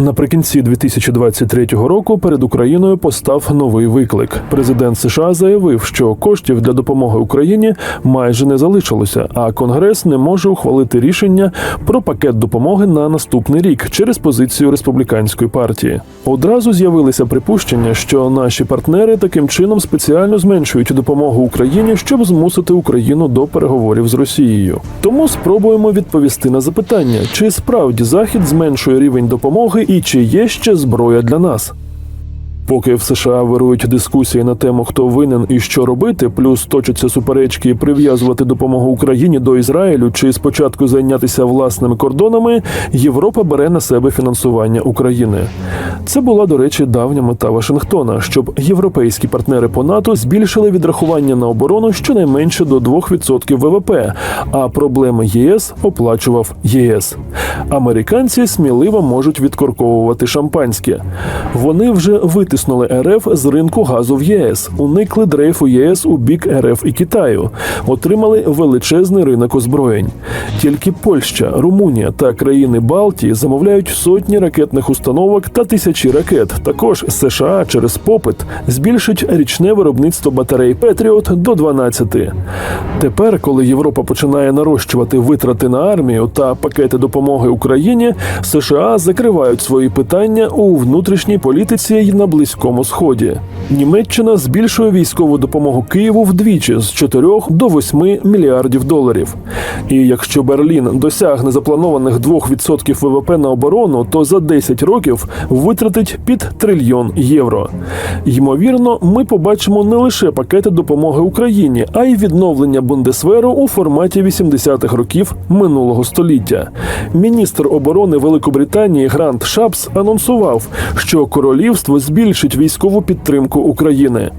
Наприкінці 2023 року перед Україною постав новий виклик. Президент США заявив, що коштів для допомоги Україні майже не залишилося, а Конгрес не може ухвалити рішення про пакет допомоги на наступний рік через позицію республіканської партії. Одразу з'явилися припущення, що наші партнери таким чином спеціально зменшують допомогу Україні, щоб змусити Україну до переговорів з Росією. Тому спробуємо відповісти на запитання, чи справді Захід зменшує рівень допомоги і чи є ще зброя для нас. Поки в США вирують дискусії на тему, хто винен і що робити, плюс точаться суперечки прив'язувати допомогу Україні до Ізраїлю чи спочатку зайнятися власними кордонами, Європа бере на себе фінансування України. Це була, до речі, давня мета Вашингтона, щоб європейські партнери по НАТО збільшили відрахування на оборону щонайменше до 2% ВВП, а проблеми ЄС оплачував ЄС. Американці сміливо можуть відкорковувати шампанське. Вони вже витиснули РФ з ринку газу в ЄС, уникли дрейфу ЄС у бік РФ і Китаю, отримали величезний ринок озброєнь. Тільки Польща, Румунія та країни Балтії замовляють сотні ракетних установок та тисячі ракет. Також США через попит збільшить річне виробництво батарей Петріот до 12. Тепер, коли Європа починає нарощувати витрати на армію та пакети допомоги Україні, США закривають свої питання у внутрішній політиці й на близькому сході. Німеччина збільшує військову допомогу Києву вдвічі з 4 до 8 мільярдів доларів. І якщо Берлін досягне запланованих 2% ВВП на оборону, то за 10 років витратить під трильйон євро. Ймовірно, ми побачимо не лише пакети допомоги Україні, а й відновлення Бундесверу у форматі 80-х років минулого століття. Міністр оборони Великобританії Грант Шапс анонсував, що королівство збільшить військову підтримку України.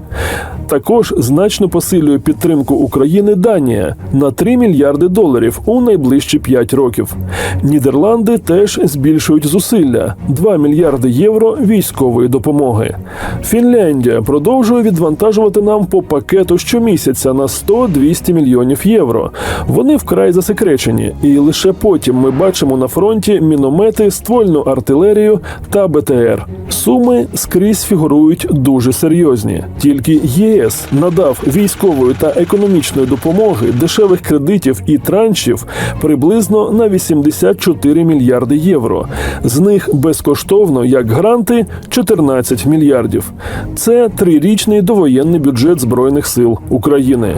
Також значно посилює підтримку України Данія на 3 мільярди доларів у найближчі 5 років. Нідерланди теж збільшують зусилля 2 мільярди євро військової допомоги. Фінляндія продовжує відвантажувати нам по пакету щомісяця на 100-200 мільйонів євро. Вони вкрай засекречені, і лише потім ми бачимо на фронті міномети, ствольну артилерію та БТР. Суми скрізь фігурують дуже серйозні. Тільки ЄС надав військової та економічної допомоги, дешевих кредитів і траншів приблизно на 84 мільярди євро. З них безкоштовно, як гранти, 14 мільярдів. Це трирічний довоєнний бюджет збройних сил України.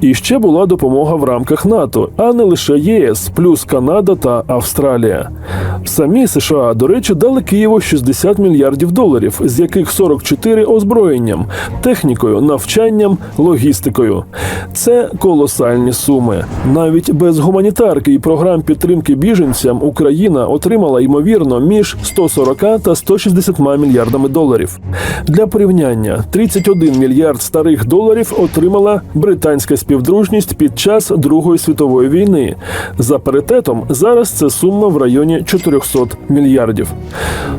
І ще була допомога в рамках НАТО, а не лише ЄС, плюс Канада та Австралія. Самі США, до речі, дали Києву 60 мільярдів доларів, з яких 44 озброєнням, технікою, навчанням, логістикою. Це колосальні суми. Навіть без гуманітарки і програм підтримки біженцям Україна отримала ймовірно між 140 та 160 мільярдами доларів. Для порівняння 31 мільярд старих доларів отримала британська співдружність під час Другої світової війни. За паритетом зараз це сума в районі 400 мільярдів.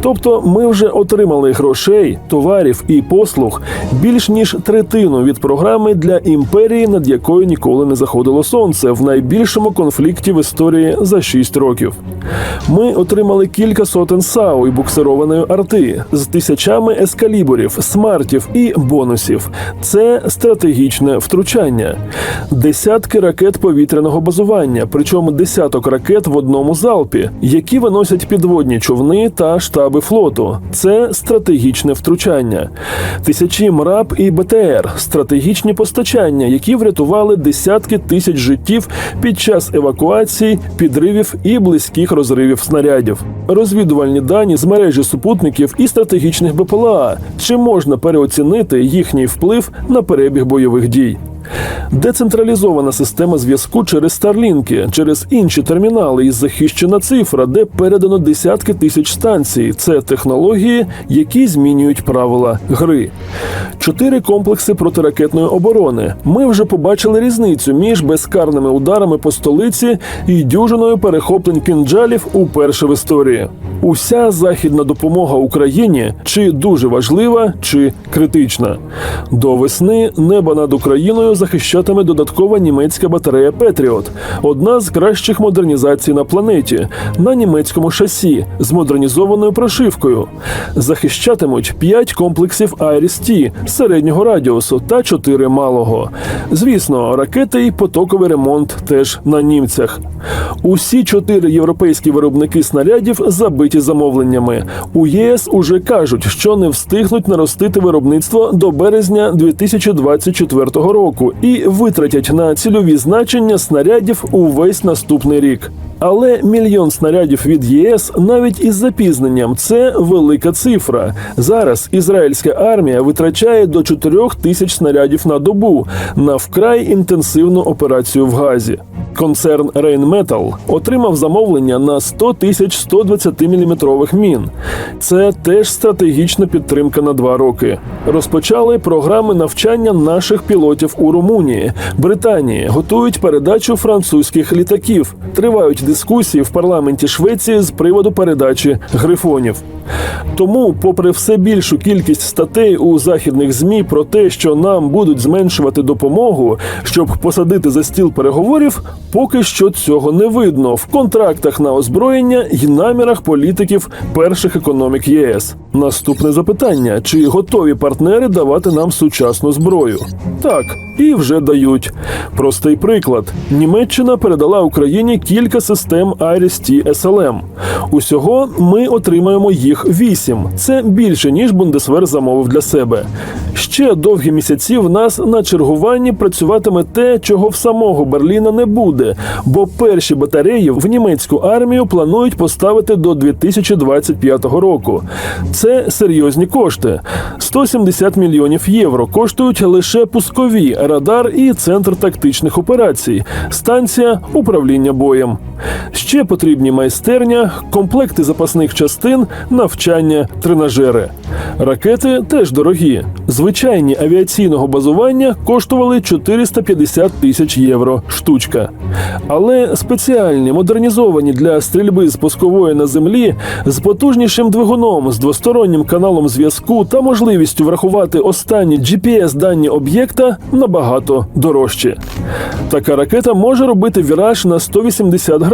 Тобто, ми вже отримали грошей, товарів і послуг більш ніж третину від програми для імперії, над якою ніколи не заходило сонце в найбільшому конфлікті в історії за 6 років. Ми отримали кілька сотень САУ і буксированої арти з тисячами ескалібурів, смартів і бонусів. Це стратегічне втручання, десятки ракет повітряного базування, причому десяток ракет в одному залпі, які виносять підводні човни та штаби флоту. Це стратегічне втручання, тисячі МРАП і БТР, стратегічні постачання, які врятували десятки тисяч життів під час евакуації, підривів і близьких розривів снарядів. Розвідувальні дані з мережі супутників і стратегічних БПЛА. Чи можна переоцінити їхній вплив на перебіг бойових дій? Децентралізована система зв'язку через старлінки, через інші термінали і захищена цифра, де передано десятки тисяч станцій. Це технології, які змінюють правила гри. Чотири комплекси протиракетної оборони. Ми вже побачили різницю між безкарними ударами по столиці і дюжиною перехоплень кінджалів уперше в історії. Уся західна допомога Україні чи дуже важлива, чи критична. До весни небо над Україною захищатиме додаткова німецька батарея Петріот, одна з кращих модернізацій на планеті, на німецькому шасі з модернізованою прошивкою. Захищатимуть 5 комплексів Айріс-Ті середнього радіусу та 4 малого. Звісно, ракети і потоковий ремонт теж на німцях. Усі чотири європейські виробники снарядів забиті замовленнями. У ЄС уже кажуть, що не встигнуть наростити виробництво до березня 2024 року і витратять на цільові значення снарядів увесь наступний рік. Але мільйон снарядів від ЄС навіть із запізненням це велика цифра. Зараз ізраїльська армія витрачає до 4 тисяч снарядів на добу на вкрай інтенсивну операцію в Газі. Концерн Rheinmetall отримав замовлення на 100 тисяч 120 мм мін. Це теж стратегічна підтримка на два роки. Розпочали програми навчання наших пілотів у Румунії, Британії, готують передачу французьких літаків. Тривають дискусії в парламенті Швеції з приводу передачі грифонів. Тому, попри все більшу кількість статей у західних змі про те, що нам будуть зменшувати допомогу, щоб посадити за стіл переговорів, поки що цього не видно в контрактах на озброєння і намірах політиків перших економік ЄС. Наступне запитання: чи готові партнери давати нам сучасну зброю? Так, і вже дають. Простий приклад: Німеччина передала Україні кілька систем Iris-T SLM. Усього ми отримаємо їх вісім. Це більше ніж Бундесвер замовив для себе. Ще довгі місяці в нас на чергуванні працюватиме те, чого в самого Берліна не буде, бо перші батареї в німецьку армію планують поставити до 2025 року. Це серйозні кошти. 170 мільйонів євро коштують лише пускові радар і центр тактичних операцій, станція управління боєм. Ще потрібні майстерня, комплекти запасних частин, навчання, тренажери. Ракети теж дорогі. Звичайні авіаційного базування коштували 450 тисяч євро штучка. Але спеціальні модернізовані для стрільби з пускової на землі з потужнішим двигуном, з двостороннім каналом зв'язку та можливістю врахувати останні GPS дані об'єкта набагато дорожчі. Така ракета може робити віраж на 180 градусів,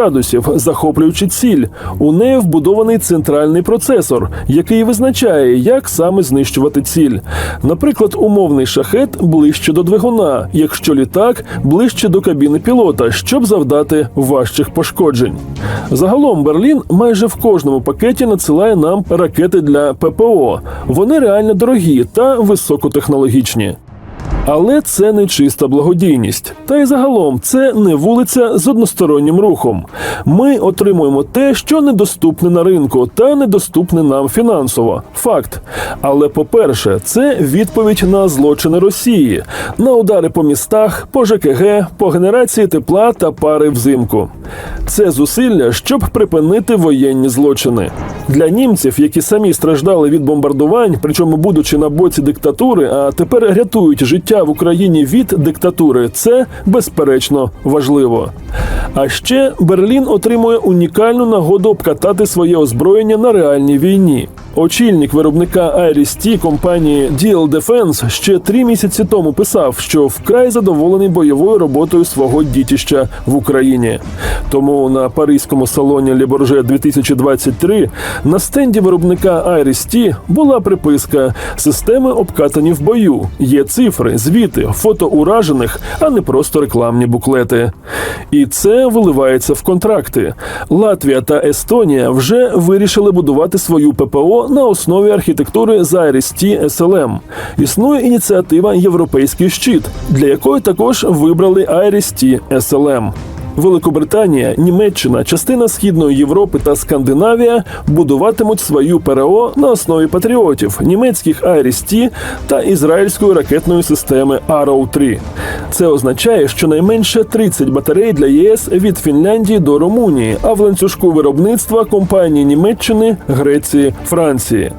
захоплюючи ціль. У неї вбудований центральний процесор, який визначає, як саме знищувати ціль. Наприклад, умовний шахет ближче до двигуна, якщо літак ближче до кабіни пілота, щоб завдати важчих пошкоджень. Загалом Берлін майже в кожному пакеті надсилає нам ракети для ППО. Вони реально дорогі та високотехнологічні. Але це не чиста благодійність. Та й загалом це не вулиця з одностороннім рухом. Ми отримуємо те, що недоступне на ринку, та недоступне нам фінансово. Факт. Але по-перше, це відповідь на злочини Росії, на удари по містах, по ЖКГ, по генерації тепла та пари взимку. Це зусилля, щоб припинити воєнні злочини. Для німців, які самі страждали від бомбардувань, причому будучи на боці диктатури, а тепер рятують життя в Україні від диктатури, це безперечно важливо. А ще Берлін отримує унікальну нагоду обкатати своє озброєння на реальній війні. Очільник виробника Iris-T компанії DL Defense ще три місяці тому писав, що вкрай задоволений бойовою роботою свого дітища в Україні. Тому на паризькому салоні Bourget 2023 на стенді виробника Iris-T була приписка системи обкатані в бою. Є цифри, звіти, фото уражених, а не просто рекламні буклети. І це виливається в контракти. Латвія та Естонія вже вирішили будувати свою ППО на основі архітектури Iris-T SLM. Існує ініціатива Європейський щит, для якої також вибрали Iris-T SLM. Великобританія, Німеччина, частина Східної Європи та Скандинавія будуватимуть свою ПРО на основі патріотів, німецьких Iris-T та ізраїльської ракетної системи Arrow 3 Це означає, що найменше 30 батарей для ЄС від Фінляндії до Румунії, а в ланцюжку виробництва компанії Німеччини, Греції, Франції.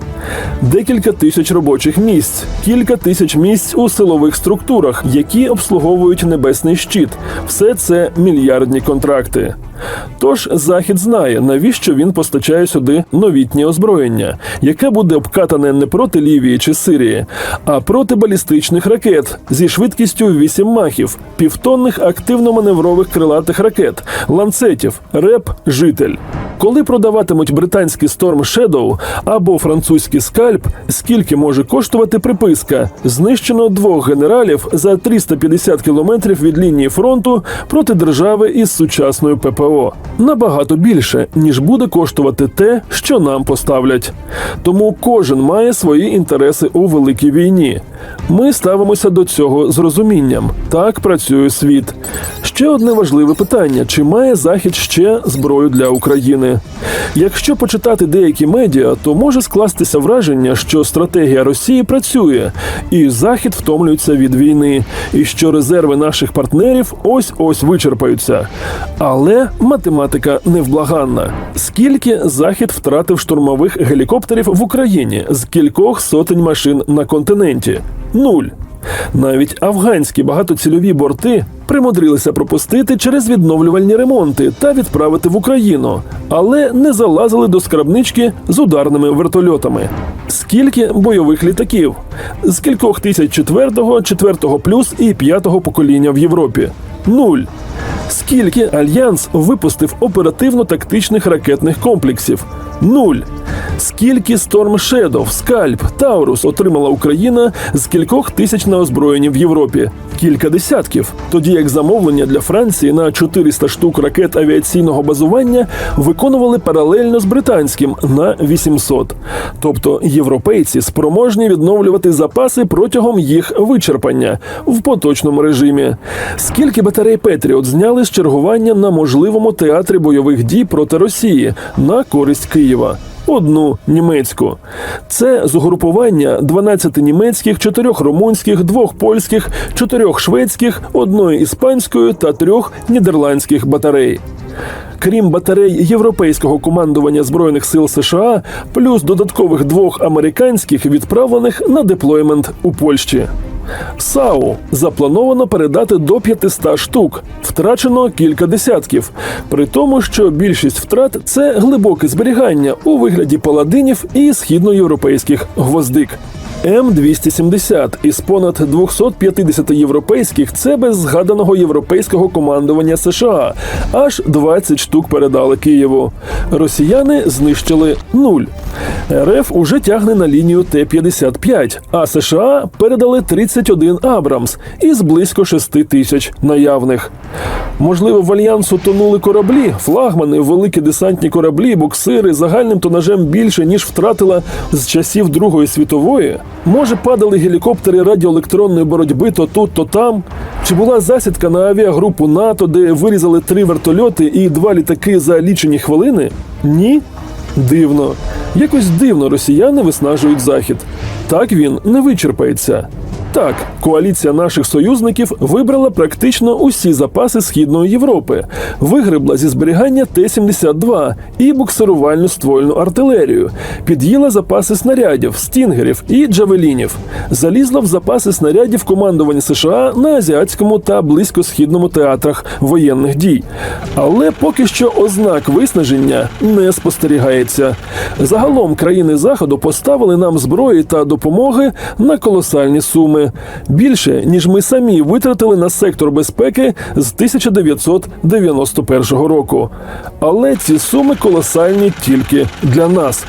Декілька тисяч робочих місць, кілька тисяч місць у силових структурах, які обслуговують небесний щит. Все це мільярдні контракти. Тож Захід знає, навіщо він постачає сюди новітнє озброєння, яке буде обкатане не проти Лівії чи Сирії, а проти балістичних ракет зі швидкістю 8 махів, півтонних активно-маневрових крилатих ракет, ланцетів, реп, житель. Коли продаватимуть британський Storm Shadow або французький скальп, скільки може коштувати приписка? Знищено двох генералів за 350 кілометрів від лінії фронту проти держави із сучасною ППО. Набагато більше, ніж буде коштувати те, що нам поставлять. Тому кожен має свої інтереси у великій війні. Ми ставимося до цього з розумінням. Так працює світ. Ще одне важливе питання: чи має Захід ще зброю для України? Якщо почитати деякі медіа, то може скластися враження, що стратегія Росії працює, і Захід втомлюється від війни, і що резерви наших партнерів ось ось вичерпаються. Але математика невблаганна. Скільки Захід втратив штурмових гелікоптерів в Україні з кількох сотень машин на континенті? Нуль. Навіть афганські багатоцільові борти примудрилися пропустити через відновлювальні ремонти та відправити в Україну, але не залазили до скрабнички з ударними вертольотами. Скільки бойових літаків? З кількох тисяч четвертого, четвертого плюс і п'ятого покоління в Європі? Нуль. Скільки альянс випустив оперативно-тактичних ракетних комплексів? Нуль. Скільки Storm Shadow, Скальп, Таурус отримала Україна з кількох тисяч на озброєнні в Європі? Кілька десятків. Тоді як замовлення для Франції на 400 штук ракет авіаційного базування виконували паралельно з британським на 800. Тобто європейці спроможні відновлювати запаси протягом їх вичерпання в поточному режимі. Скільки батарей Петріот зняли з чергування на можливому театрі бойових дій проти Росії на користь Києва? Одну німецьку. Це з угрупування 12 німецьких, 4 румунських, 2 польських, 4 шведських, одної іспанської та 3 нідерландських батарей. Крім батарей європейського командування збройних сил США, плюс додаткових двох американських відправлених на деплоймент у Польщі. САУ заплановано передати до 500 штук, втрачено кілька десятків. При тому, що більшість втрат це глибоке зберігання у вигляді паладинів і східноєвропейських гвоздик. М270 із понад 250 європейських це без згаданого європейського командування США. Аж 20 штук передали Києву. Росіяни знищили нуль. РФ уже тягне на лінію Т-55, а США передали 31 Абрамс із близько 6 тисяч наявних. Можливо, в альянсу тонули кораблі, флагмани, великі десантні кораблі, буксири загальним тонажем більше ніж втратила з часів Другої світової. Може, падали гелікоптери радіоелектронної боротьби то тут, то там. Чи була засідка на авіагрупу НАТО, де вирізали три вертольоти і два літаки за лічені хвилини? Ні. Дивно. Якось дивно росіяни виснажують захід. Так він не вичерпається. Так, коаліція наших союзників вибрала практично усі запаси Східної Європи, вигребла зі зберігання Т-72 і буксирувальну ствольну артилерію, під'їла запаси снарядів, стінгерів і джавелінів, залізла в запаси снарядів командування США на азіатському та близькосхідному театрах воєнних дій. Але поки що ознак виснаження не спостерігається. Загалом країни Заходу поставили нам зброї та допомоги на колосальні суми більше ніж ми самі витратили на сектор безпеки з 1991 року. Але ці суми колосальні тільки для нас.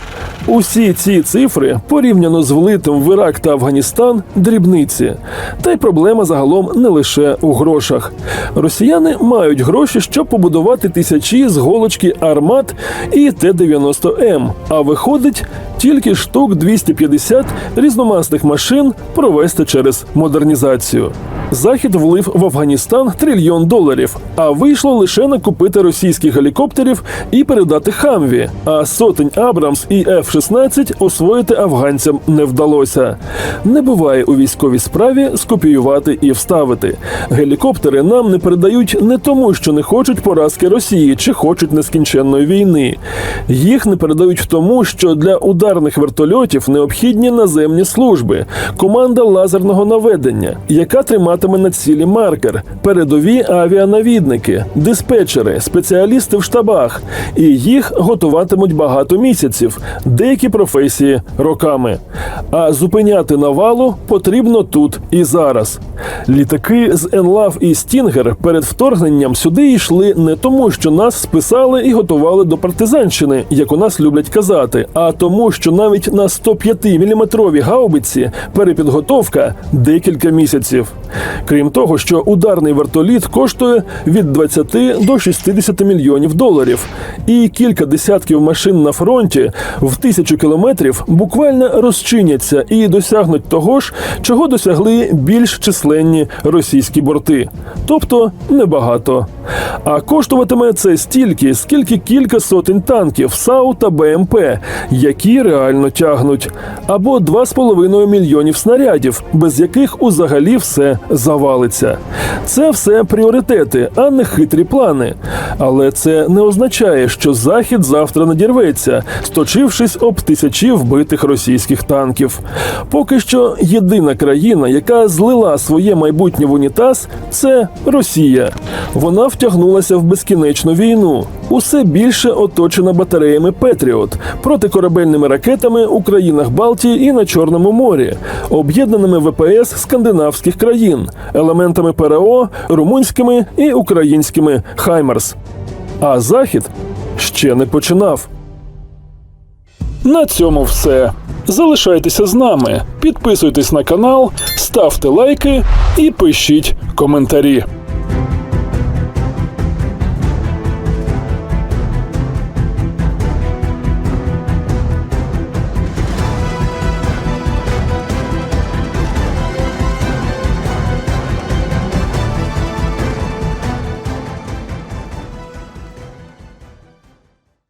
Усі ці цифри порівняно з влитим в Ірак та Афганістан дрібниці. Та й проблема загалом не лише у грошах. Росіяни мають гроші, щоб побудувати тисячі з голочки армат і Т-90М. А виходить тільки штук 250 різномасних машин провести через модернізацію. Захід влив в Афганістан трильйон доларів, а вийшло лише накупити російських гелікоптерів і передати Хамві. А сотень Абрамс і Ф F-16 освоїти афганцям не вдалося. Не буває у військовій справі скопіювати і вставити. Гелікоптери нам не передають не тому, що не хочуть поразки Росії чи хочуть нескінченної війни. Їх не передають тому, що для ударних вертольотів необхідні наземні служби, команда лазерного наведення, яка триматиме на цілі маркер, передові авіанавідники, диспетчери, спеціалісти в штабах, і їх готуватимуть багато місяців, деякі професії роками. А зупиняти навалу потрібно тут і зараз. Літаки з Енлав і Стінгер перед вторгненням сюди йшли не тому, що нас списали і готували до партизанщини, як у нас люблять казати, а тому, що навіть на 105-мм гаубиці перепідготовка декілька місяців. Крім того, що ударний вертоліт коштує від 20 до 60 мільйонів доларів, і кілька десятків машин на фронті в тисячу кілометрів буквально розчиняться і досягнуть того ж, чого досягли більш численні російські борти, тобто небагато. А коштуватиме це стільки, скільки кілька сотень танків САУ та БМП, які реально тягнуть, або 2,5 мільйонів снарядів, без яких узагалі все завалиться. Це все пріоритети, а не хитрі плани. Але це не означає, що Захід завтра надірветься, сточившись об тисячі вбитих російських танків. Поки що єдина країна, яка злила своє майбутнє в унітаз, це Росія. Вона втягнулася в безкінечну війну. Усе більше оточена батареями Петріот, протикорабельними ракетами у країнах Балтії і на Чорному морі, об'єднаними ВПС скандинавських країн, елементами ПРО, румунськими і українськими Хаймерс. А Захід ще не починав. На цьому все. Залишайтеся з нами, підписуйтесь на канал, ставте лайки і пишіть коментарі.